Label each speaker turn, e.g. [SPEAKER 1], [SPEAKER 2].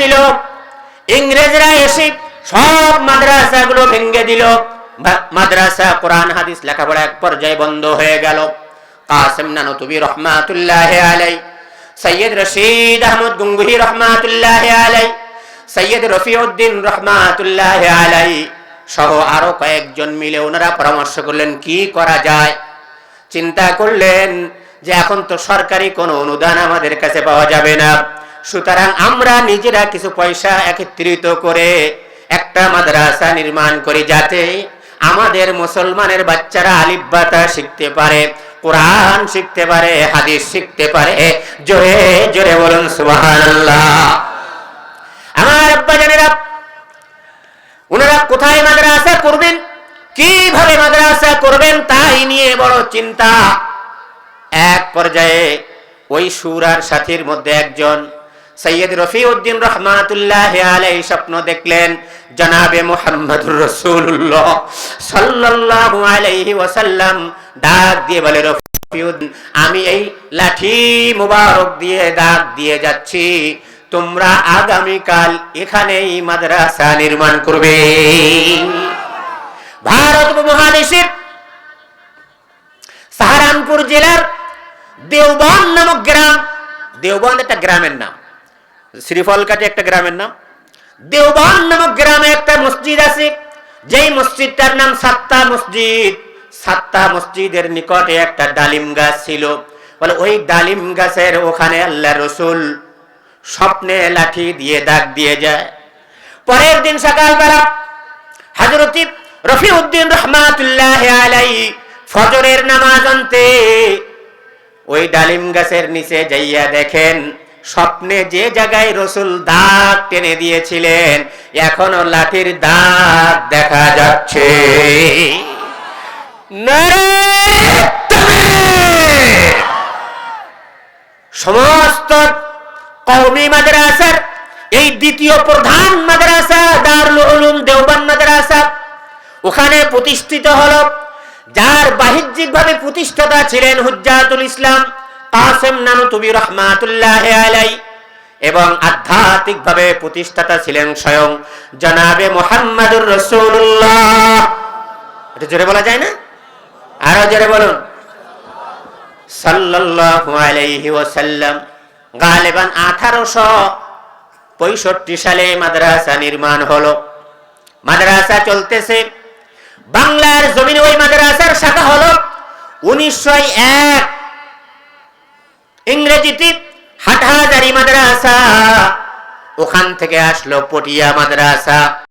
[SPEAKER 1] ছিল। ইংরেজরা এসে সব মাদ্রাসাগুলো ভেঙে দিল। মাদ্রাসা, কোরআন, হাদিস লেখাপড়া এক পর্যায়ে বন্ধ হয়ে গেল। কাসেম রহমাতুল্লাহ আলাই সৈয়দ রশিদ আহমদ রহমাতুল্লাহ আলাই সৈয়দ রফিউদ্দিন রহমাতুল্লাহ আলাই সহ আরও কয়েকজন মিলে ওনারা পরামর্শ করলেন, কি করা যায়? চিন্তা করলেন যে এখন তো সরকারি কোনো অনুদান আমাদের কাছে পাওয়া যাবে না। সুতরাং আমরা নিজেরা কিছু পয়সা একত্রিত করে একটা মাদ্রাসা নির্মাণ করি যাতে আমাদের মুসলমানের বাচ্চারা আলিব্বাতা শিখতে পারে, কোরআন শিখতে পারে, হাদিস শিখতে পারে। জোরে জোরে বলুন, সুবহানাল্লাহ। আমার আব্বা জানেরা ওনারা কোথায় মাদ্রাসা করবেন, কীভাবে মাদ্রাসা করবেন তাই নিয়ে বড় চিন্তা। এক পর্যায়ে ওই সুরার সাথীর মধ্যে একজন সৈয়দ রফিউদ্দিন রহমাতুল্লাহ আলাই স্বপ্ন দেখলেন, জনাবে মোহাম্মদুর রসুল্লাহ সাল্লাল্লাহু আলাইহি ওয়াসাল্লাম। ডাক দিয়ে বলে, রফিউদ্দিন, আমি এই লাঠি মুবারক দিয়ে ডাক দিয়ে যাচ্ছি। তোমরা আগামীকাল এখানেই মাদ্রাসা নির্মাণ করবে। ভারত উপমহাদেশের সাহারানপুর জেলার দেওবান নামক গ্রাম, দেওবন একটা গ্রামের নাম। শ্রীফলকাটি একটা গ্রামের নাম। দেওবান নামক গ্রামে একটা মসজিদ আছে। যেই মসজিদটার নাম সাত্তা মসজিদ। সাত্তা মসজিদের নিকটে একটা ডালিম গাছ ছিল। বলে ওই ডালিম গাছের ওখানে আল্লাহ রসুল স্বপ্নে লাঠি দিয়ে দাগ দিয়ে যায়। পরের দিন সকালবেলা হাজরতি রফি উদ্দিন রহমাতুল্লাহ আলাই ফজরের নামাজ আনতে ওই ডালিম গাছের নিচে যাইয়া দেখেন স্বপ্নে যে জায়গায় রসুল দাগ টেনে দিয়েছিলেন, এখনও লাঠির দাগ দেখা যাচ্ছে। সমস্ত কওমি মাদ্রাসার, এই দ্বিতীয় প্রধান মাদ্রাসা দারুল দেওবান মাদ্রাসা, ওখানে প্রতিষ্ঠিত হল, যার বাহ্যিকভাবে প্রতিষ্ঠাতা ছিলেন হুজ্জাতুল ইসলাম। কাসেম রহমাতুল্লাহ আলাই এবং আধ্যাত্মিকভাবে প্রতিষ্ঠাতা ছিলেন স্বয়ং জনাবে মোহাম্মদুর রসুল্লাহ এটা জোরে বলা যায় না? আরও জোরে বলুন। সাল্লাল্লাহু আলাইহি ওয়াসাল্লাম গালেবান আঠারোশো পঁয়ষট্টি সালে মাদ্রাসা নির্মাণ হলো। মাদ্রাসা চলতেছে। বাংলার জমিনে ওই মাদ্রাসার শাখা হলো উনিশশো এক ইংরেজিতে হাটহাজারি মাদ্রাসা। ওখান থেকে আসলো পটিয়া মাদ্রাসা।